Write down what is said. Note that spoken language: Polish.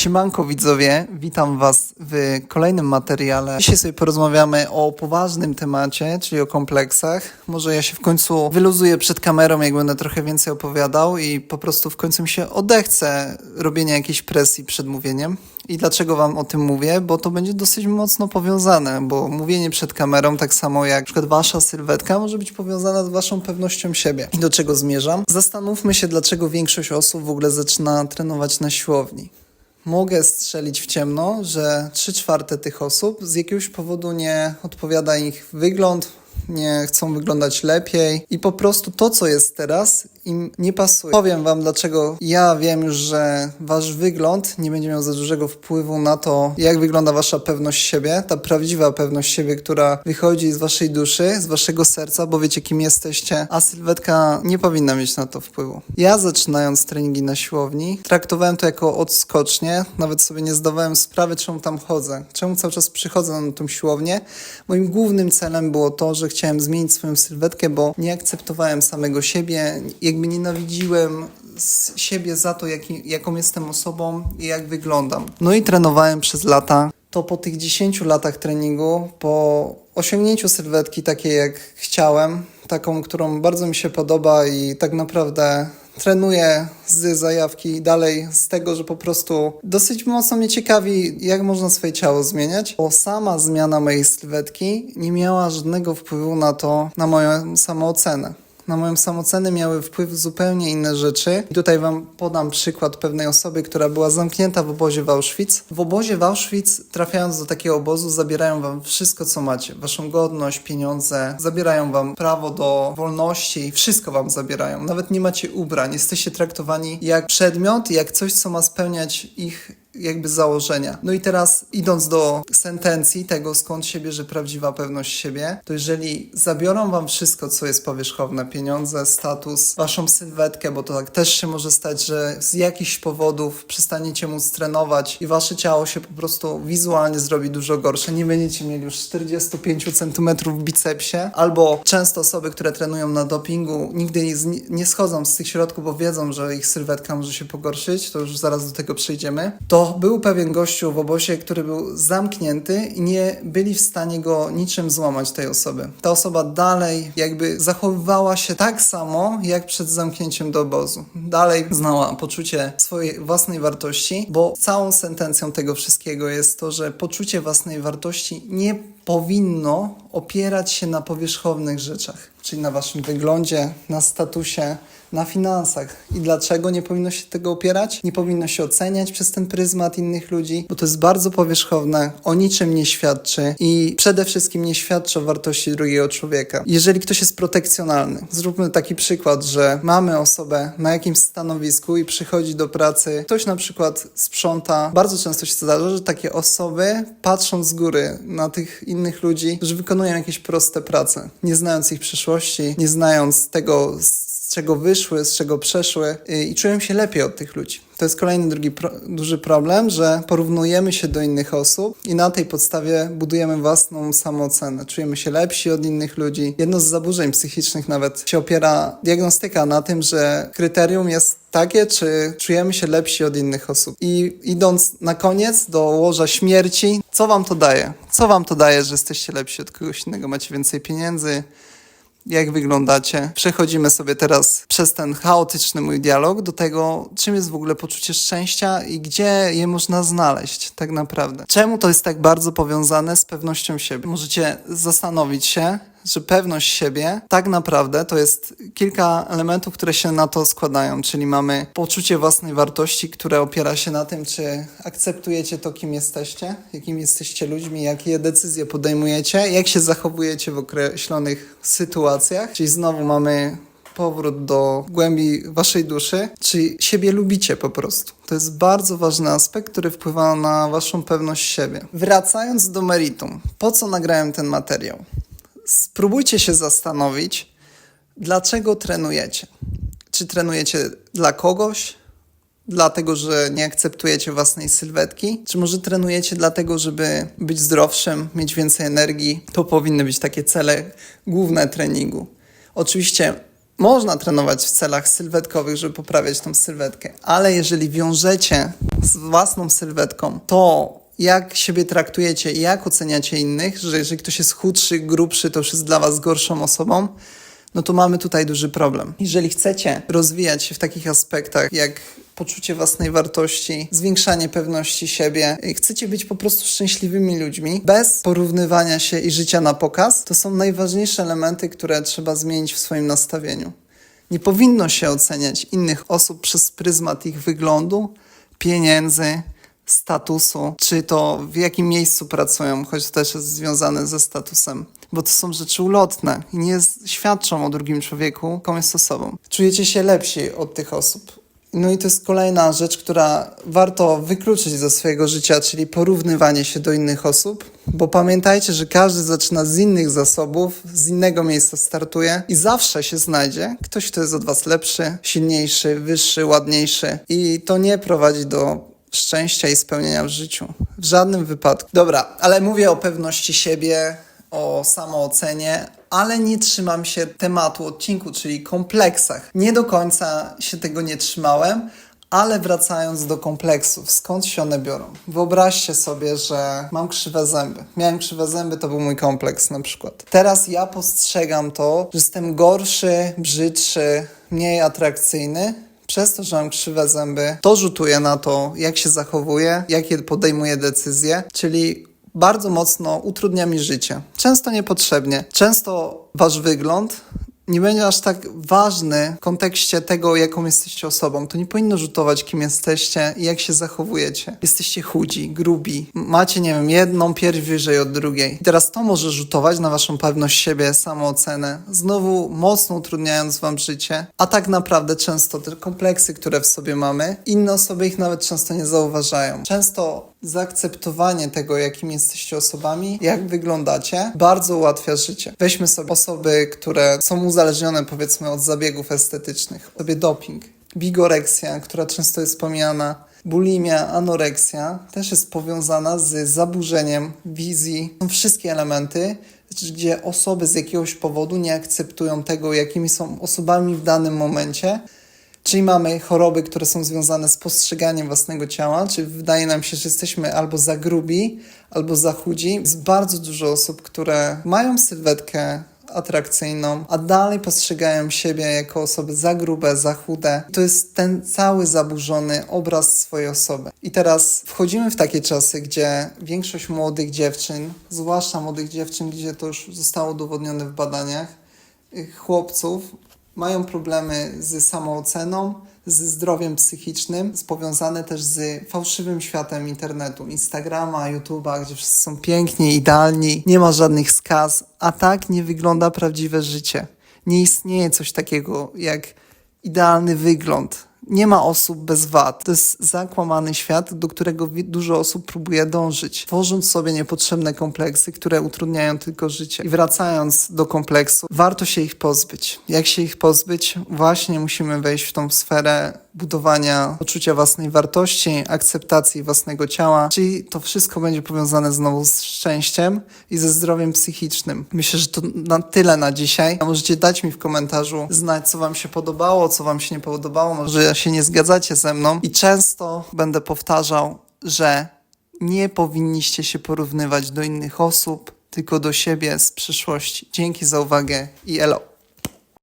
Siemanko widzowie, witam Was w kolejnym materiale. Dzisiaj sobie porozmawiamy o poważnym temacie, czyli o kompleksach. Może ja się w końcu wyluzuję przed kamerą, jak będę trochę więcej opowiadał i po prostu w końcu mi się odechce robienia jakiejś presji przed mówieniem. I dlaczego Wam o tym mówię? Bo to będzie dosyć mocno powiązane, bo mówienie przed kamerą, tak samo jak przykład Wasza sylwetka, może być powiązana z Waszą pewnością siebie. I do czego zmierzam? Zastanówmy się, dlaczego większość osób w ogóle zaczyna trenować na siłowni. Mogę strzelić w ciemno, że 3 czwarte tych osób z jakiegoś powodu nie odpowiada ich wygląd, nie chcą wyglądać lepiej i po prostu to, co jest teraz, im nie pasuje. Powiem Wam, dlaczego ja wiem że Wasz wygląd nie będzie miał za dużego wpływu na to, jak wygląda Wasza pewność siebie, ta prawdziwa pewność siebie, która wychodzi z Waszej duszy, z Waszego serca, bo wiecie, kim jesteście, a sylwetka nie powinna mieć na to wpływu. Ja zaczynając treningi na siłowni, traktowałem to jako odskocznie, nawet sobie nie zdawałem sprawy, czemu tam chodzę, czemu cały czas przychodzę na tą siłownię. Moim głównym celem było to, że chciałem zmienić swoją sylwetkę, bo nie akceptowałem samego siebie, jakby nienawidziłem z siebie za to, jaki, jaką jestem osobą i jak wyglądam. No i trenowałem przez lata. To po tych 10 latach treningu, po osiągnięciu sylwetki takiej jak chciałem, taką, którą bardzo mi się podoba i tak naprawdę trenuję z zajawki dalej z tego, że po prostu dosyć mocno mnie ciekawi, jak można swoje ciało zmieniać, bo sama zmiana mojej sylwetki nie miała żadnego wpływu na to, na moją samoocenę. Na moją samocenę miały wpływ zupełnie inne rzeczy. I tutaj Wam podam przykład pewnej osoby, która była zamknięta w obozie w Auschwitz. W obozie w Auschwitz, trafiając do takiego obozu, zabierają Wam wszystko, co macie. Waszą godność, pieniądze, zabierają Wam prawo do wolności, wszystko Wam zabierają. Nawet nie macie ubrań. Jesteście traktowani jak przedmiot, jak coś, co ma spełniać ich jakby założenia. No i teraz idąc do sentencji tego, skąd się bierze prawdziwa pewność siebie, to jeżeli zabiorą wam wszystko, co jest powierzchowne, pieniądze, status, waszą sylwetkę, bo to tak też się może stać, że z jakichś powodów przestaniecie móc trenować i wasze ciało się po prostu wizualnie zrobi dużo gorsze, nie będziecie mieli już 45 cm w bicepsie, albo często osoby, które trenują na dopingu, nigdy nie, z- nie schodzą z tych środków, bo wiedzą, że ich sylwetka może się pogorszyć, to już zaraz do tego przejdziemy, to był pewien gościu w obozie, który był zamknięty i nie byli w stanie go niczym złamać tej osoby. Ta osoba dalej jakby zachowywała się tak samo, jak przed zamknięciem do obozu. Dalej znała poczucie swojej własnej wartości, bo całą sentencją tego wszystkiego jest to, że poczucie własnej wartości nie powinno opierać się na powierzchownych rzeczach, czyli na waszym wyglądzie, na statusie, na finansach. I dlaczego nie powinno się tego opierać? Nie powinno się oceniać przez ten pryzmat innych ludzi, bo to jest bardzo powierzchowne, o niczym nie świadczy i przede wszystkim nie świadczy o wartości drugiego człowieka. Jeżeli ktoś jest protekcjonalny, zróbmy taki przykład, że mamy osobę na jakimś stanowisku i przychodzi do pracy, ktoś na przykład sprząta. Bardzo często się zdarza, że takie osoby patrzą z góry na tych innych ludzi, że wykonują jakieś proste prace, nie znając ich przyszłości, nie znając tego, czego wyszły, z czego przeszły y, i czują się lepiej od tych ludzi. To jest kolejny drugi pro, duży problem, że porównujemy się do innych osób i na tej podstawie budujemy własną samoocenę. Czujemy się lepsi od innych ludzi. Jedno z zaburzeń psychicznych nawet się opiera diagnostyka na tym, że kryterium jest takie, czy czujemy się lepsi od innych osób. I idąc na koniec do łoża śmierci, co wam to daje? Co wam to daje, że jesteście lepsi od kogoś innego? Macie więcej pieniędzy, jak wyglądacie. Przechodzimy sobie teraz przez ten chaotyczny mój dialog do tego, czym jest w ogóle poczucie szczęścia i gdzie je można znaleźć tak naprawdę. Czemu to jest tak bardzo powiązane z pewnością siebie? Możecie zastanowić się, że pewność siebie tak naprawdę to jest kilka elementów, które się na to składają, czyli mamy poczucie własnej wartości, które opiera się na tym, czy akceptujecie to, kim jesteście, jakim jesteście ludźmi, jakie decyzje podejmujecie, jak się zachowujecie w określonych sytuacjach, czyli znowu mamy powrót do głębi waszej duszy, czy siebie lubicie po prostu. To jest bardzo ważny aspekt, który wpływa na waszą pewność siebie. Wracając do meritum, po co nagrałem ten materiał? Spróbujcie się zastanowić, dlaczego trenujecie. Czy trenujecie dla kogoś, dlatego że nie akceptujecie własnej sylwetki? Czy może trenujecie dlatego, żeby być zdrowszym, mieć więcej energii? To powinny być takie cele główne treningu. Oczywiście Można trenować w celach sylwetkowych, żeby poprawiać tą sylwetkę, ale jeżeli wiążecie z własną sylwetką to, jak siebie traktujecie i jak oceniacie innych, że jeżeli ktoś jest chudszy, grubszy, to już jest dla was gorszą osobą, no to mamy tutaj duży problem. Jeżeli chcecie rozwijać się w takich aspektach jak poczucie własnej wartości, zwiększanie pewności siebie, chcecie być po prostu szczęśliwymi ludźmi, bez porównywania się i życia na pokaz, to są najważniejsze elementy, które trzeba zmienić w swoim nastawieniu. Nie powinno się oceniać innych osób przez pryzmat ich wyglądu, pieniędzy, statusu, czy to w jakim miejscu pracują, choć to też jest związane ze statusem, bo to są rzeczy ulotne i nie świadczą o drugim człowieku, jaką jest osobą. Czujecie się lepsi od tych osób. No i to jest kolejna rzecz, która warto wykluczyć ze swojego życia, czyli porównywanie się do innych osób, bo pamiętajcie, że każdy zaczyna z innych zasobów, z innego miejsca startuje i zawsze się znajdzie ktoś, kto jest od was lepszy, silniejszy, wyższy, ładniejszy i to nie prowadzi do szczęścia i spełnienia w życiu. W żadnym wypadku. Dobra, ale mówię o pewności siebie, o samoocenie, ale nie trzymam się tematu odcinku, czyli kompleksach. Nie do końca się tego nie trzymałem, ale wracając do kompleksów, skąd się one biorą? Wyobraźcie sobie, że mam krzywe zęby. Miałem krzywe zęby, to był mój kompleks na przykład. Teraz ja postrzegam to, że jestem gorszy, brzydszy, mniej atrakcyjny, przez to, że mam krzywe zęby, to rzutuje na to, jak się zachowuję, jakie podejmuję decyzje, czyli bardzo mocno utrudnia mi życie. Często niepotrzebnie. Często wasz wygląd nie będzie aż tak ważny w kontekście tego, jaką jesteście osobą. To nie powinno rzutować, kim jesteście i jak się zachowujecie. Jesteście chudzi, grubi, macie, nie wiem, jedną pierś wyżej od drugiej. I teraz to może rzutować na waszą pewność siebie, samoocenę, znowu mocno utrudniając wam życie. A tak naprawdę często te kompleksy, które w sobie mamy, inne osoby ich nawet często nie zauważają. Często zaakceptowanie tego, jakim jesteście osobami, jak wyglądacie, bardzo ułatwia życie. Weźmy sobie osoby, które są uzależnione powiedzmy od zabiegów estetycznych, sobie doping, bigoreksja, która często jest pomijana, bulimia, anoreksja też jest powiązana z zaburzeniem wizji. Są wszystkie elementy, gdzie osoby z jakiegoś powodu nie akceptują tego, jakimi są osobami w danym momencie. Czyli mamy choroby, które są związane z postrzeganiem własnego ciała, czy wydaje nam się, że jesteśmy albo za grubi, albo za chudzi. Jest bardzo dużo osób, które mają sylwetkę atrakcyjną, a dalej postrzegają siebie jako osoby za grube, za chude. To jest ten cały zaburzony obraz swojej osoby. I teraz wchodzimy w takie czasy, gdzie większość młodych dziewczyn, zwłaszcza młodych dziewczyn, gdzie to już zostało udowodnione w badaniach, y, chłopców mają problemy z samooceną, ze zdrowiem psychicznym, powiązane też z fałszywym światem internetu, Instagrama, YouTube'a, gdzie wszyscy są piękni, idealni, nie ma żadnych skaz, a tak nie wygląda prawdziwe życie. Nie istnieje coś takiego jak idealny wygląd. Nie ma osób bez wad. To jest zakłamany świat, do którego dużo osób próbuje dążyć, tworząc sobie niepotrzebne kompleksy, które utrudniają tylko życie. I wracając do kompleksu, warto się ich pozbyć. Jak się ich pozbyć? Właśnie musimy wejść w tą sferę budowania poczucia własnej wartości, akceptacji własnego ciała, czyli to wszystko będzie powiązane znowu z szczęściem i ze zdrowiem psychicznym. Myślę, że to na tyle na dzisiaj. A Możecie dać mi w komentarzu znać, co Wam się podobało, co Wam się nie podobało, może się nie zgadzacie ze mną. I często będę powtarzał, że nie powinniście się porównywać do innych osób, tylko do siebie z przyszłości. Dzięki za uwagę i elo.